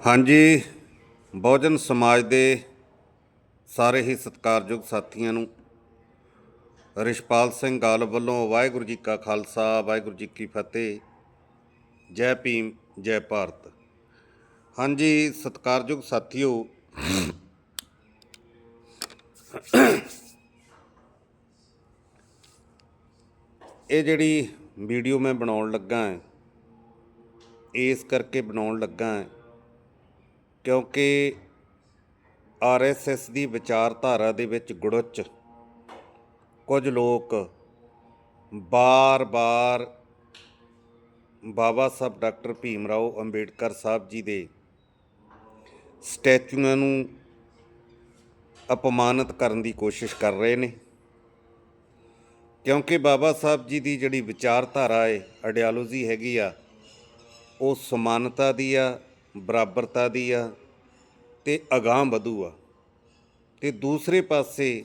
ਹਾਂਜੀ, ਬਹੁਜਨ ਸਮਾਜ ਦੇ ਸਾਰੇ ਹੀ ਸਤਿਕਾਰਯੋਗ ਸਾਥੀਆਂ ਨੂੰ ਰਿਸ਼ਪਾਲ ਸਿੰਘ ਗਾਲ ਵੱਲੋਂ ਵਾਹਿਗੁਰੂ ਜੀ ਕਾ ਖਾਲਸਾ, ਵਾਹਿਗੁਰੂ ਜੀ ਕੀ ਫਤਿਹ। ਜੈ ਭੀਮ, ਜੈ ਭਾਰਤ। ਹਾਂਜੀ, ਸਤਿਕਾਰਯੋਗ ਸਾਥੀਓ, ਇਹ ਜਿਹੜੀ ਵੀਡੀਓ ਮੈਂ ਬਣਾਉਣ ਲੱਗਾ ਹਾਂ, ਇਸ ਕਰਕੇ ਬਣਾਉਣ ਲੱਗਾ ਹਾਂ ਕਿਉਂਕਿ ਆਰਐਸਐਸ ਦੀ ਵਿਚਾਰਧਾਰਾ ਦੇ ਵਿੱਚ ਗੁੜਚ ਕੁਝ ਲੋਕ ਬਾਰ-ਬਾਰ ਬਾਬਾ ਸਾਹਿਬ ਡਾਕਟਰ ਭੀਮ ਰਾਓ ਅੰਬੇਡਕਰ ਸਾਹਿਬ ਜੀ ਦੇ ਸਟੈਚੂਆਂ ਨੂੰ ਅਪਮਾਨਿਤ ਕਰਨ ਦੀ ਕੋਸ਼ਿਸ਼ ਕਰ ਰਹੇ ਨੇ। ਕਿਉਂਕਿ ਬਾਬਾ ਸਾਹਿਬ ਜੀ ਦੀ ਜਿਹੜੀ ਵਿਚਾਰਧਾਰਾ ਹੈ ਆਈਡੀਓਲੋਜੀ ਹੈਗੀ ਆ, ਉਹ ਸਮਾਨਤਾ ਦੀ ਆ ਬਰਾਬਰਤਾ ਦੀ ਆ ਤੇ ਅਗਾਂਹ ਵਧੂ ਆ। ਤੇ ਦੂਸਰੇ ਪਾਸੇ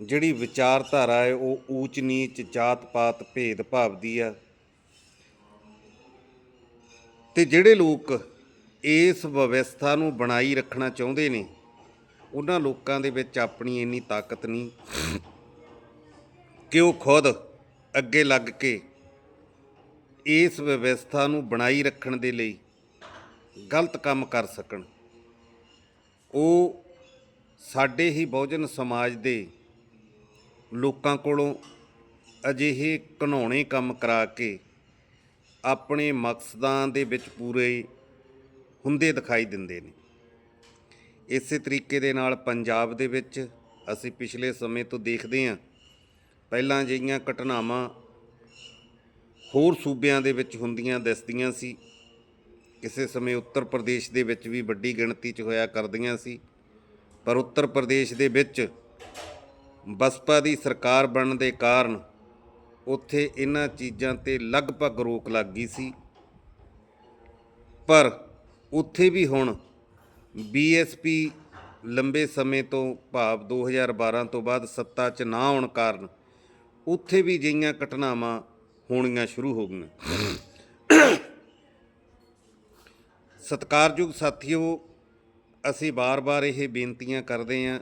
ਜਿਹੜੀ ਵਿਚਾਰਧਾਰਾ ਹੈ, ਉਹ ਊਚ ਨੀਚ ਜਾਤ ਪਾਤ ਭੇਦ ਭਾਵ ਦੀ ਆ। ਤੇ ਜਿਹੜੇ ਲੋਕ ਇਸ ਵਿਵਸਥਾ ਨੂੰ ਬਣਾਈ ਰੱਖਣਾ ਚਾਹੁੰਦੇ ਨੇ, ਉਹਨਾਂ ਲੋਕਾਂ ਦੇ ਵਿੱਚ ਆਪਣੀ ਇੰਨੀ ਤਾਕਤ ਨਹੀਂ ਕਿ ਉਹ ਖੁਦ ਅੱਗੇ ਲੱਗ ਕੇ ਇਸ ਵਿਵਸਥਾ ਨੂੰ ਬਣਾਈ ਰੱਖਣ ਦੇ ਲਈ ਗਲਤ ਕੰਮ ਕਰ ਸਕਣ। ਉਹ ਸਾਡੇ ਹੀ ਬਹੁਜਨ ਸਮਾਜ ਦੇ ਲੋਕਾਂ ਕੋਲੋਂ ਅਜਿਹੇ ਘਨੌਣੇ ਕੰਮ ਕਰਾ ਕੇ ਆਪਣੇ ਮਕਸਦਾਂ ਦੇ ਵਿੱਚ ਪੂਰੇ ਹੁੰਦੇ ਦਿਖਾਈ ਦਿੰਦੇ ਨੇ। ਇਸੇ ਤਰੀਕੇ ਦੇ ਨਾਲ ਪੰਜਾਬ ਦੇ ਵਿੱਚ ਅਸੀਂ ਪਿਛਲੇ ਸਮੇਂ ਤੋਂ ਦੇਖਦੇ ਹਾਂ, ਪਹਿਲਾਂ ਜਿਹੀਆਂ ਘਟਨਾਵਾਂ ਹੋਰ ਸੂਬਿਆਂ ਦੇ ਵਿੱਚ ਹੁੰਦੀਆਂ ਦਿਸਦੀਆਂ ਸੀ। ਕਿਸੇ ਸਮੇਂ ਉੱਤਰ ਪ੍ਰਦੇਸ਼ ਦੇ ਵਿੱਚ ਵੀ ਵੱਡੀ ਗਿਣਤੀ 'ਚ ਹੋਇਆ ਕਰਦੀਆਂ ਸੀ, ਪਰ ਉੱਤਰ ਪ੍ਰਦੇਸ਼ ਦੇ ਵਿੱਚ ਬਸਪਾ ਦੀ ਸਰਕਾਰ ਬਣਨ ਦੇ ਕਾਰਨ ਉੱਥੇ ਇਹਨਾਂ ਚੀਜ਼ਾਂ ਤੇ ਲਗਭਗ ਰੋਕ ਲੱਗ ਗਈ ਸੀ। ਪਰ ਉੱਥੇ ਵੀ ਹੁਣ ਬੀਐਸਪੀ ਲੰਬੇ ਸਮੇਂ ਤੋਂ ਭਾਵ 2012 ਤੋਂ ਬਾਅਦ ਸੱਤਾ 'ਚ ਨਾ ਆਉਣ ਕਾਰਨ ਉੱਥੇ ਵੀ ਜਿਹੀਆਂ ਘਟਨਾਵਾਂ ਹੋਣੀਆਂ ਸ਼ੁਰੂ ਹੋ ਗਈਆਂ। ਸਤਿਕਾਰਯੋਗ ਸਾਥੀਓ, ਅਸੀਂ ਬਾਰ-ਬਾਰ ਇਹ ਬੇਨਤੀਆਂ ਕਰਦੇ ਹਾਂ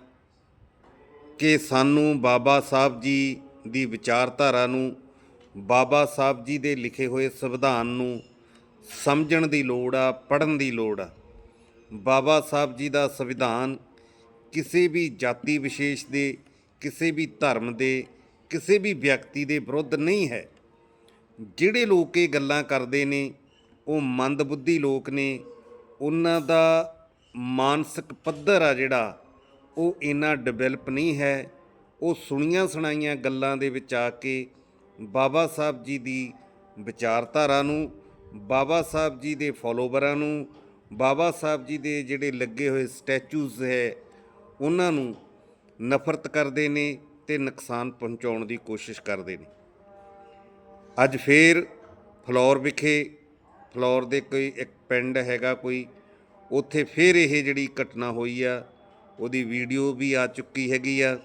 ਕਿ ਸਾਨੂੰ ਬਾਬਾ ਸਾਹਿਬ ਜੀ ਦੀ ਵਿਚਾਰਧਾਰਾ ਨੂੰ, ਬਾਬਾ ਸਾਹਿਬ ਜੀ ਦੇ ਲਿਖੇ ਹੋਏ ਸੰਵਿਧਾਨ ਨੂੰ ਸਮਝਣ ਦੀ ਲੋੜ ਆ, ਪੜ੍ਹਨ ਦੀ ਲੋੜ ਆ। ਬਾਬਾ ਸਾਹਿਬ ਜੀ ਦਾ ਸੰਵਿਧਾਨ ਕਿਸੇ ਵੀ ਜਾਤੀ ਵਿਸ਼ੇਸ਼ ਦੇ, ਕਿਸੇ ਵੀ ਧਰਮ ਦੇ, ਕਿਸੇ ਵੀ ਵਿਅਕਤੀ ਦੇ ਵਿਰੁੱਧ ਨਹੀਂ ਹੈ। ਜਿਹੜੇ ਲੋਕ ਇਹ ਗੱਲਾਂ ਕਰਦੇ ਨੇ, ਉਹ ਮੰਦਬੁੱਧੀ ਲੋਕ ਨੇ ਉਹਨਾਂ ਦਾ ਮਾਨਸਿਕ ਪੱਧਰ ਆ ਜਿਹੜਾ, ਉਹ ਇੰਨਾ ਡਿਵੈਲਪ ਨਹੀਂ ਹੈ। ਉਹ ਸੁਣੀਆਂ ਸੁਣਾਈਆਂ ਗੱਲਾਂ ਦੇ ਵਿੱਚ ਆ ਕੇ ਬਾਬਾ ਸਾਹਿਬ ਜੀ ਦੀ ਵਿਚਾਰਧਾਰਾ ਨੂੰ, ਬਾਬਾ ਸਾਹਿਬ ਜੀ ਦੇ ਫਾਲੋਵਰਾਂ ਨੂੰ, ਬਾਬਾ ਸਾਹਿਬ ਜੀ ਦੇ ਜਿਹੜੇ ਲੱਗੇ ਹੋਏ ਸਟੈਚੂਜ਼ ਹੈ, ਉਹਨਾਂ ਨੂੰ ਨਫ਼ਰਤ ਕਰਦੇ ਨੇ ਤੇ ਨੁਕਸਾਨ ਪਹੁੰਚਾਉਣ ਦੀ ਕੋਸ਼ਿਸ਼ ਕਰਦੇ ਨੇ। ਅੱਜ ਫੇਰ ਫਲੋਰ ਵਿਖੇ, ਫਲੋਰ ਦੇ ਕੋਈ ਇੱਕ ਪਿੰਡ ਹੈਗਾ ਕੋਈ, ਉੱਥੇ ਫਿਰ ਇਹ ਜਿਹੜੀ ਘਟਨਾ ਹੋਈ ਆ, ਉਹਦੀ ਵੀਡੀਓ ਵੀ ਆ ਚੁੱਕੀ ਹੈਗੀ ਆ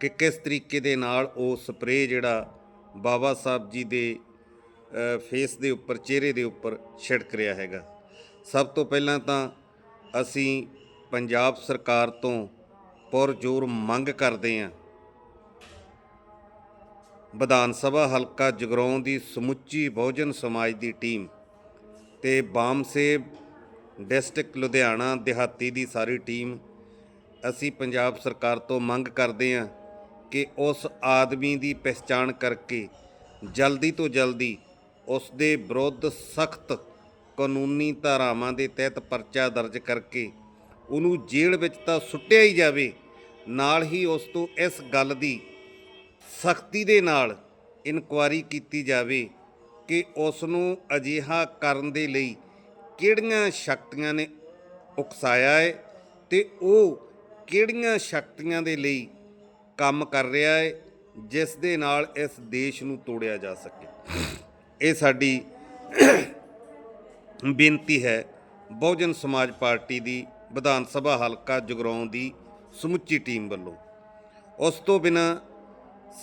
ਕਿ ਕਿਸ ਤਰੀਕੇ ਦੇ ਨਾਲ ਉਹ ਸਪਰੇਅ ਜਿਹੜਾ ਬਾਬਾ ਸਾਹਿਬ ਜੀ ਦੇ ਫੇਸ ਦੇ ਉੱਪਰ, ਚਿਹਰੇ ਦੇ ਉੱਪਰ ਛਿੜਕ ਰਿਹਾ ਹੈਗਾ। ਸਭ ਤੋਂ ਪਹਿਲਾਂ ਤਾਂ ਅਸੀਂ ਪੰਜਾਬ ਸਰਕਾਰ ਤੋਂ ਪੁਰਜੋਰ ਮੰਗ ਕਰਦੇ ਹਾਂ। ਵਿਧਾਨ ਸਭਾ ਹਲਕਾ ਜਗਰਾਉਂ ਦੀ ਸਮੁੱਚੀ ਬਹੁਜਨ ਸਮਾਜ ਦੀ ਟੀਮ ਤੇ ਬਾਮਸੇਬ ਡਿਸਟ੍ਰਿਕਟ ਲੁਧਿਆਣਾ ਦਿਹਾਤੀ ਦੀ ਸਾਰੀ ਟੀਮ ਅਸੀਂ ਪੰਜਾਬ ਸਰਕਾਰ ਤੋਂ ਮੰਗ ਕਰਦੇ ਹਾਂ ਕਿ ਉਸ ਆਦਮੀ ਦੀ ਪਛਾਣ ਕਰਕੇ ਜਲਦੀ ਤੋਂ ਜਲਦੀ ਉਸ ਦੇ ਵਿਰੁੱਧ ਸਖਤ ਕਾਨੂੰਨੀ ਧਾਰਾਵਾਂ ਦੇ ਤਹਿਤ ਪਰਚਾ ਦਰਜ ਕਰਕੇ ਉਹਨੂੰ ਜੇਲ੍ਹ ਵਿੱਚ ਤਾਂ ਸੁੱਟਿਆ ਹੀ ਜਾਵੇ, ਨਾਲ ਹੀ ਉਸ ਤੋਂ ਇਸ ਗੱਲ ਦੀ ਸਖਤੀ ਦੇ ਨਾਲ ਇਨਕੁਆਰੀ ਕੀਤੀ ਜਾਵੇ ਕਿ ਉਸ ਨੂੰ ਅਜਿਹਾ ਕਰਨ ਦੇ ਲਈ ਕਿਹੜੀਆਂ ਸ਼ਕਤੀਆਂ ਨੇ ਉਕਸਾਇਆ ਹੈ ਤੇ ਉਹ ਕਿਹੜੀਆਂ ਸ਼ਕਤੀਆਂ ਦੇ ਲਈ ਕੰਮ ਕਰ ਰਿਹਾ ਹੈ ਜਿਸ ਦੇ ਨਾਲ ਇਸ ਦੇਸ਼ ਨੂੰ ਤੋੜਿਆ ਜਾ ਸਕੇ। ਇਹ ਸਾਡੀ ਬੇਨਤੀ ਹੈ ਬਹੁਜਨ ਸਮਾਜ ਪਾਰਟੀ ਦੀ, ਵਿਧਾਨ ਸਭਾ ਹਲਕਾ ਜਗਰਾਉਂ ਦੀ ਸਮੁੱਚੀ ਟੀਮ ਵੱਲੋਂ। ਉਸ ਤੋਂ ਬਿਨਾ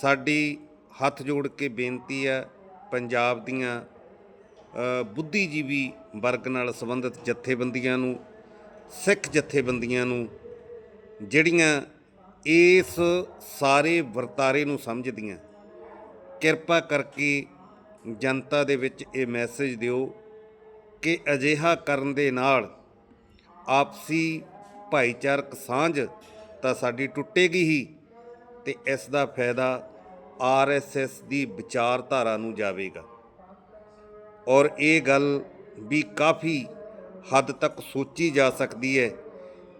ਸਾਡੀ ਹੱਥ ਜੋੜ ਕੇ ਬੇਨਤੀ ਹੈ ਪੰਜਾਬ ਦੀਆਂ ਬੁੱਧੀਜੀਵੀ ਵਰਗ ਨਾਲ ਸੰਬੰਧਿਤ ਜਥੇਬੰਦੀਆਂ ਨੂੰ, ਸਿੱਖ ਜਥੇਬੰਦੀਆਂ ਨੂੰ, ਜਿਹੜੀਆਂ ਇਸ ਸਾਰੇ ਵਰਤਾਰੇ ਨੂੰ ਸਮਝਦੀਆਂ। ਕਿਰਪਾ ਕਰਕੇ ਜਨਤਾ ਦੇ ਵਿੱਚ ਇਹ ਮੈਸੇਜ ਦਿਓ ਕਿ ਅਜਿਹਾ ਕਰਨ ਦੇ ਨਾਲ ਆਪਸੀ ਭਾਈਚਾਰਕ ਸਾਂਝ ਤਾਂ ਸਾਡੀ ਟੁੱਟੇਗੀ ਹੀ ਤੇ ਇਸ ਦਾ ਫਾਇਦਾ ਆਰਐਸਐਸ ਦੀ ਵਿਚਾਰਧਾਰਾ ਨੂੰ ਜਾਵੇਗਾ। ਔਰ ਇਹ ਗੱਲ ਵੀ ਕਾਫੀ ਹੱਦ ਤੱਕ ਸੋਚੀ ਜਾ ਸਕਦੀ ਹੈ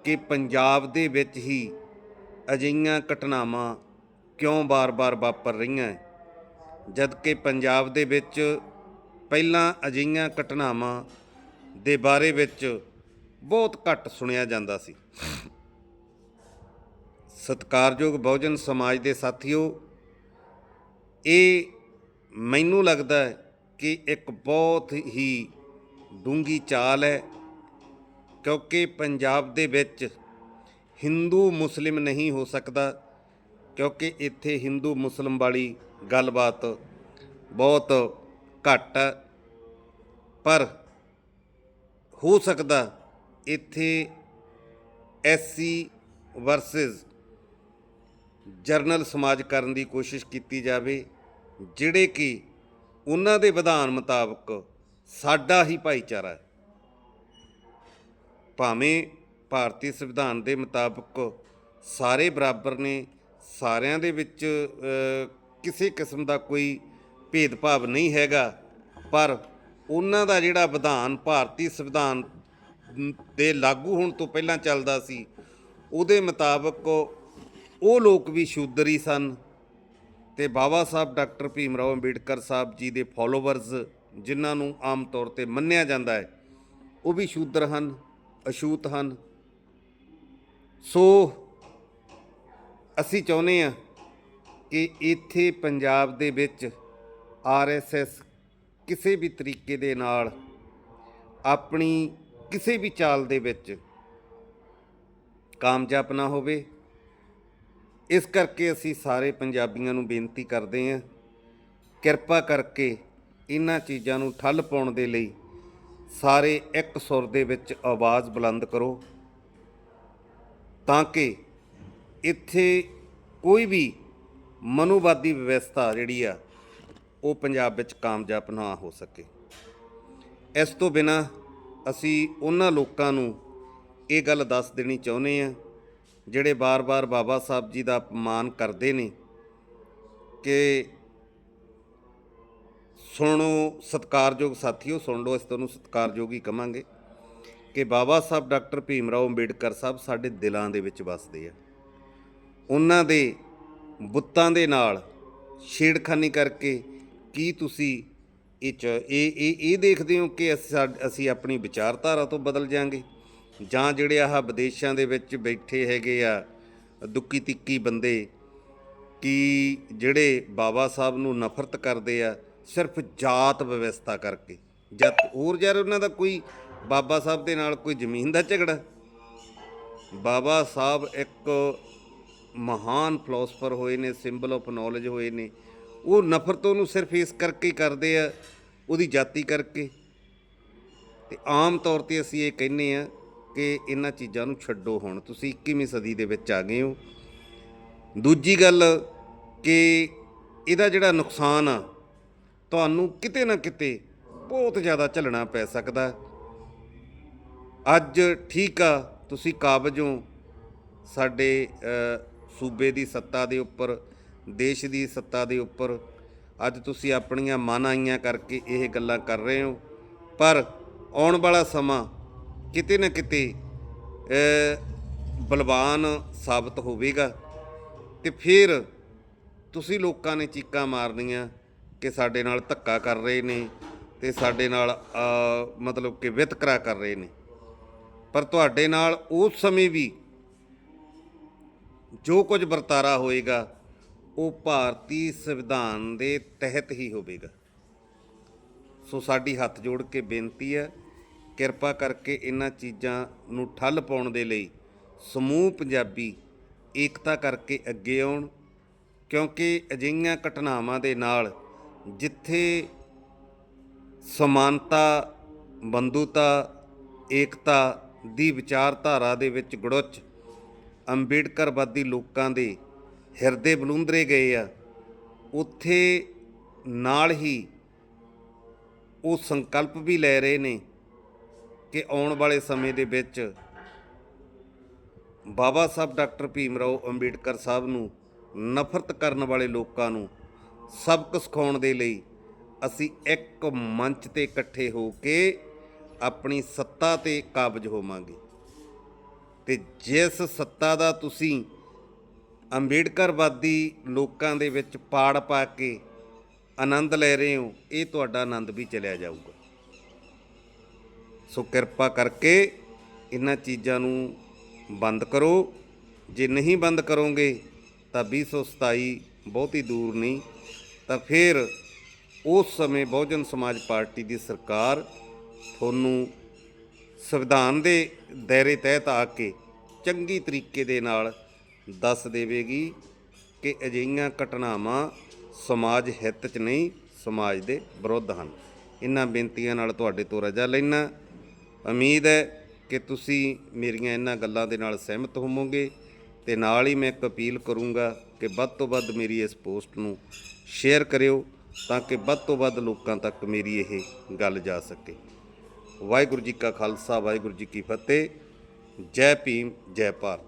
ਕਿ ਪੰਜਾਬ ਦੇ ਵਿੱਚ ਹੀ ਅਜਿਹੀਆਂ ਘਟਨਾਵਾਂ ਕਿਉਂ ਬਾਰ-ਬਾਰ ਵਾਪਰ ਰਹੀਆਂ ਹੈ। ਜਦ ਕਿ ਪੰਜਾਬ ਦੇ ਵਿੱਚ ਪਹਿਲਾਂ ਅਜਿਹੀਆਂ ਘਟਨਾਵਾਂ ਦੇ ਬਾਰੇ ਵਿੱਚ ਬਹੁਤ ਘੱਟ ਸੁਣਿਆ ਜਾਂਦਾ ਸੀ। ਸਤਿਕਾਰਯੋਗ ਬਹੁਜਨ ਸਮਾਜ ਦੇ ਸਾਥੀਓ ਇਹ ਮੈਨੂੰ ਲੱਗਦਾ ਕਿ ਇੱਕ ਬਹੁਤ ਹੀ ਡੂੰਗੀ ਚਾਲ ਹੈ, ਕਿਉਂਕਿ ਪੰਜਾਬ ਦੇ ਵਿੱਚ ਹਿੰਦੂ ਮੁਸਲਿਮ ਨਹੀਂ ਹੋ ਸਕਦਾ, ਕਿਉਂਕਿ ਇੱਥੇ ਹਿੰਦੂ ਮੁਸਲਿਮ ਵਾਲੀ ਗੱਲਬਾਤ ਬਹੁਤ ਘੱਟ ਹੈ। ਪਰ ਹੋ ਸਕਦਾ ਇੱਥੇ ਐਸਸੀ ਵਰਸਸ ਜਰਨਲ ਸਮਾਜ ਕਰਨ ਦੀ ਕੋਸ਼ਿਸ਼ ਕੀਤੀ ਜਾਵੇ, ਜਿਹੜੇ ਕਿ ਉਹਨਾਂ ਦੇ ਵਿਧਾਨ ਮੁਤਾਬਕ ਸਾਡਾ ਹੀ ਭਾਈਚਾਰਾ ਹੈ। ਭਾਵੇਂ ਭਾਰਤੀ ਸੰਵਿਧਾਨ ਦੇ ਮੁਤਾਬਕ ਸਾਰੇ ਬਰਾਬਰ ਨੇ, ਸਾਰਿਆਂ ਦੇ ਵਿੱਚ ਕਿਸੇ ਕਿਸਮ ਦਾ ਕੋਈ ਭੇਦਭਾਵ ਨਹੀਂ ਹੈਗਾ, ਪਰ ਉਹਨਾਂ ਦਾ ਜਿਹੜਾ ਵਿਧਾਨ ਭਾਰਤੀ ਸੰਵਿਧਾਨ ਦੇ ਲਾਗੂ ਹੋਣ ਤੋਂ ਪਹਿਲਾਂ ਚੱਲਦਾ ਸੀ, ਉਹਦੇ ਮੁਤਾਬਕ ਉਹ ਲੋਕ ਵੀ ਸ਼ੂਦਰ ਹੀ ਸਨ ਤੇ ਬਾਬਾ ਸਾਹਿਬ ਡਾਕਟਰ ਭੀਮ ਰਾਓ ਅੰਬੇਡਕਰ ਸਾਹਿਬ ਜੀ ਦੇ ਫਾਲੋਵਰਸ ਜਿਨ੍ਹਾਂ ਨੂੰ ਆਮ ਤੌਰ ਤੇ ਮੰਨਿਆ ਜਾਂਦਾ ਹੈ, ਉਹ ਵੀ ਸ਼ੂਦਰ ਹਨ, ਅਛੂਤ ਹਨ। ਸੋ ਅਸੀਂ ਚਾਹੁੰਦੇ ਹਾਂ ਕਿ ਇੱਥੇ ਪੰਜਾਬ ਦੇ ਵਿੱਚ ਆਰਐਸਐਸ ਕਿਸੇ ਵੀ ਤਰੀਕੇ ਦੇ ਨਾਲ ਆਪਣੀ ਕਿਸੇ ਵੀ ਚਾਲ ਦੇ ਵਿੱਚ ਕਾਮਯਾਬ ਨਾ ਹੋਵੇ। ਇਸ ਕਰਕੇ ਅਸੀਂ ਸਾਰੇ ਪੰਜਾਬੀਆਂ ਨੂੰ ਬੇਨਤੀ ਕਰਦੇ ਹਾਂ, ਕਿਰਪਾ ਕਰਕੇ ਇਹਨਾਂ ਚੀਜ਼ਾਂ ਨੂੰ ਠੱਲ ਪਾਉਣ ਦੇ ਲਈ ਸਾਰੇ ਇੱਕ ਸੁਰ ਦੇ ਵਿੱਚ ਆਵਾਜ਼ ਬੁਲੰਦ ਕਰੋ, ਤਾਂ ਕਿ ਇੱਥੇ ਕੋਈ ਵੀ ਮਨੋਵਾਦੀ ਵਿਵਸਥਾ ਜਿਹੜੀ ਆ, ਉਹ ਪੰਜਾਬ ਵਿੱਚ ਕਾਮਯਾਬ ਨਾ ਹੋ ਸਕੇ। ਇਸ ਤੋਂ ਬਿਨਾ ਅਸੀਂ ਉਹਨਾਂ ਲੋਕਾਂ ਨੂੰ ਇਹ ਗੱਲ ਦੱਸ ਦੇਣੀ ਚਾਹੁੰਦੇ ਆ ਜਿਹੜੇ ਬਾਰ-ਬਾਰ ਬਾਬਾ ਸਾਹਿਬ ਜੀ ਦਾ ਅਪਮਾਨ ਕਰਦੇ ਨੇ ਕਿ ਸੁਣੋ ਸਤਿਕਾਰਯੋਗ ਸਾਥੀਓ, ਸੁਣ ਲਓ ਇਸ ਤੁਹਾਨੂੰ ਸਤਿਕਾਰਯੋਗ ਹੀ ਕਵਾਂਗੇ ਕਿ ਬਾਬਾ ਸਾਹਿਬ ਡਾਕਟਰ ਭੀਮ ਰਾਓ ਅੰਬੇਡਕਰ ਸਾਹਿਬ ਸਾਡੇ ਦਿਲਾਂ ਦੇ ਵਿੱਚ ਵੱਸਦੇ ਆ। ਉਹਨਾਂ ਦੇ ਬੁੱਤਾਂ ਦੇ ਨਾਲ ਛੇੜਖਾਨੀ ਕਰਕੇ ਕੀ ਤੁਸੀਂ ਇਹ ਚ ਇਹ ਇਹ ਇਹ ਦੇਖਦੇ ਹੋ ਕਿ ਅਸੀਂ ਸਾਡ- ਅਸੀਂ ਆਪਣੀ ਵਿਚਾਰਧਾਰਾ ਤੋਂ ਬਦਲ ਜਾਾਂਗੇ? ਜਾਂ ਜਿਹੜੇ ਆਹ ਵਿਦੇਸ਼ਾਂ ਦੇ ਵਿੱਚ ਬੈਠੇ ਹੈਗੇ ਆ ਦੁੱਕੀ ਤਿੱਕੀ ਬੰਦੇ, ਕਿ ਜਿਹੜੇ ਬਾਬਾ ਸਾਹਿਬ ਨੂੰ ਨਫ਼ਰਤ ਕਰਦੇ ਆ, ਸਿਰਫ ਜਾਤ ਵਿਵਸਥਾ ਕਰਕੇ? ਜਦ ਹੋਰ ਯਾਰ ਉਹਨਾਂ ਦਾ ਕੋਈ, ਬਾਬਾ ਸਾਹਿਬ ਦੇ ਨਾਲ ਕੋਈ ਜ਼ਮੀਨ ਦਾ ਝਗੜਾ? ਬਾਬਾ ਸਾਹਿਬ ਇੱਕ ਮਹਾਨ ਫਿਲਾਸਫਰ ਹੋਏ ਨੇ ਸਿੰਬਲ ਆਫ ਨੌਲੇਜ ਹੋਏ ਨੇ। ਉਹ ਨਫ਼ਰਤ ਉਹਨੂੰ ਸਿਰਫ ਇਸ ਕਰਕੇ ਕਰਦੇ ਆ, ਉਹਦੀ ਜਾਤੀ ਕਰਕੇ। ਤੇ ਆਮ ਤੌਰ ਤੇ ਅਸੀਂ ਇਹ ਕਹਿੰਨੇ ਆ ਕਿ ਇਹਨਾਂ ਚੀਜ਼ਾਂ ਨੂੰ ਛੱਡੋ ਹੁਣ। ਤੁਸੀਂ 21ਵੀਂ ਸਦੀ ਦੇ ਵਿੱਚ ਆ ਗਏ ਹੋ। ਦੂਜੀ ਗੱਲ ਕਿ ਇਹਦਾ ਜਿਹੜਾ ਨੁਕਸਾਨ ਆ, ਤੁਹਾਨੂੰ ਕਿਤੇ ਨਾ ਕਿਤੇ ਬਹੁਤ ਜ਼ਿਆਦਾ ਝੱਲਣਾ ਪੈ ਸਕਦਾ। ਅੱਜ ਠੀਕ ਆ, ਤੁਸੀਂ ਕਾਬਜ ਹੋ। ਸਾਡੇ ਸੂਬੇ ਦੀ ਸੱਤਾ ਦੇ ਉੱਪਰ, ਦੇਸ਼ ਦੀ ਸੱਤਾ ਦੇ ਉੱਪਰ, ਅੱਜ ਤੁਸੀਂ ਆਪਣੀਆਂ ਮਨ ਆਈਆਂ ਕਰਕੇ ਇਹ ਗੱਲਾਂ ਕਰ ਰਹੇ ਹੋ। ਪਰ ਆਉਣ ਵਾਲਾ ਸਮਾਂ ਕਿਤੇ ਨਾ ਕਿਤੇ ਬਲਵਾਨ ਸਾਬਤ ਹੋਵੇਗਾ ਤੇ ਫਿਰ ਤੁਸੀਂ ਲੋਕਾਂ ਨੇ ਚੀਕਾਂ ਮਾਰਨੀਆਂ ਕਿ ਸਾਡੇ ਨਾਲ ਧੱਕਾ ਕਰ ਰਹੇ ਨੇ ਤੇ ਸਾਡੇ ਨਾਲ ਮਤਲਬ ਕਿ ਵਿਤਕਰਾ ਕਰ ਰਹੇ ਨੇ। ਪਰ ਤੁਹਾਡੇ ਨਾਲ ਉਸ ਸਮੇਂ ਵੀ ਜੋ ਕੁਝ ਵਰਤਾਰਾ ਹੋਏਗਾ, ਉਹ ਭਾਰਤੀ ਸੰਵਿਧਾਨ ਦੇ ਤਹਿਤ ਹੀ ਹੋਵੇਗਾ। ਸੋ ਸਾਡੀ ਹੱਥ ਜੋੜ ਕੇ ਬੇਨਤੀ ਹੈ ਕਿਰਪਾ ਕਰਕੇ ਇਹਨਾਂ ਚੀਜ਼ਾਂ ਨੂੰ ਠੱਲ ਪਾਉਣ ਦੇ ਲਈ ਸਮੂਹ ਪੰਜਾਬੀ ਏਕਤਾ ਕਰਕੇ ਅੱਗੇ ਆਉਣ, ਕਿਉਂਕਿ ਅਜਿਹੀਆਂ ਘਟਨਾਵਾਂ ਦੇ ਨਾਲ ਜਿੱਥੇ ਸਮਾਨਤਾ, ਬੰਧੁਤਾ, ਏਕਤਾ ਦੀ ਵਿਚਾਰਧਾਰਾ ਦੇ ਵਿੱਚ ਗੜੁੱਚ ਅੰਬੇਡਕਰਵਾਦੀ ਲੋਕਾਂ ਦੇ ਹਿਰਦੇ ਬਲੂੰਦਰੇ ਗਏ ਆ, ਉੱਥੇ ਨਾਲ ਹੀ ਉਹ ਸੰਕਲਪ ਵੀ ਲੈ ਰਹੇ ਨੇ ਕਿ ਆਉਣ ਵਾਲੇ ਸਮੇਂ ਦੇ ਵਿੱਚ ਬਾਬਾ ਸਾਹਿਬ ਡਾਕਟਰ ਭੀਮ ਰਾਓ ਅੰਬੇਡਕਰ ਸਾਹਿਬ ਨੂੰ ਨਫ਼ਰਤ ਕਰਨ ਵਾਲੇ ਲੋਕਾਂ ਨੂੰ ਸਬਕ ਸਿਖਾਉਣ ਦੇ ਲਈ ਅਸੀਂ ਇੱਕ ਮੰਚ ਤੇ ਇਕੱਠੇ ਹੋ ਕੇ ਆਪਣੀ ਸੱਤਾ ਤੇ ਕਾਬਜ ਹੋਵਾਂਗੇ। ਤੇ ਜਿਸ ਸੱਤਾ ਦਾ ਤੁਸੀਂ ਅੰਬੇਡਕਰਵਾਦੀ ਲੋਕਾਂ ਦੇ ਵਿੱਚ ਪਾੜ ਪਾ ਕੇ ਆਨੰਦ ਲੈ ਰਹੇ ਹੋ, ਇਹ ਤੁਹਾਡਾ ਆਨੰਦ ਵੀ ਚਲਿਆ ਜਾਊਗਾ। ਸੋ ਕਿਰਪਾ ਕਰਕੇ ਇਹਨਾਂ ਚੀਜ਼ਾਂ ਨੂੰ ਬੰਦ ਕਰੋ। ਜੇ ਨਹੀਂ ਬੰਦ ਕਰੋਗੇ, ਤਾਂ 2027 ਬਹੁਤੀ ਦੂਰ ਨਹੀਂ, ਤਾਂ ਫਿਰ ਉਸ ਸਮੇਂ ਬਹੁਜਨ ਸਮਾਜ ਪਾਰਟੀ ਦੀ ਸਰਕਾਰ ਤੁਹਾਨੂੰ ਸੰਵਿਧਾਨ ਦੇ ਦਾਇਰੇ ਤਹਿਤ ਆ ਕੇ ਚੰਗੀ ਤਰੀਕੇ ਦੇ ਨਾਲ ਦੱਸ ਦੇਵੇਗੀ ਕਿ ਅਜਿਹੀਆਂ ਘਟਨਾਵਾਂ ਸਮਾਜ ਹਿੱਤ 'ਚ ਨਹੀਂ, ਸਮਾਜ ਦੇ ਵਿਰੁੱਧ ਹਨ। ਇਹਨਾਂ ਬੇਨਤੀਆਂ ਨਾਲ ਤੁਹਾਡੇ ਤੋਂ ਰਜਾ ਲੈਣਾ ਉਮੀਦ ਹੈ ਕਿ ਤੁਸੀਂ ਮੇਰੀਆਂ ਇਹਨਾਂ ਗੱਲਾਂ ਦੇ ਨਾਲ ਸਹਿਮਤ ਹੋਵੋਗੇ ਤੇ ਨਾਲ ਹੀ ਮੈਂ ਇੱਕ ਅਪੀਲ ਕਰੂੰਗਾ ਕਿ ਵੱਧ ਤੋਂ ਵੱਧ ਮੇਰੀ ਇਸ ਪੋਸਟ ਨੂੰ ਸ਼ੇਅਰ ਕਰਿਓ ਤਾਂ ਕਿ ਵੱਧ ਤੋਂ ਵੱਧ ਲੋਕਾਂ ਤੱਕ ਮੇਰੀ ਇਹ ਗੱਲ ਜਾ ਸਕੇ। ਵਾਹਿਗੁਰੂ ਜੀ ਕਾ ਖਾਲਸਾ, ਵਾਹਿਗੁਰੂ ਜੀ ਕੀ ਫਤਿਹ। ਜੈ ਭੀਮ, ਜੈ ਭਾਰਤ।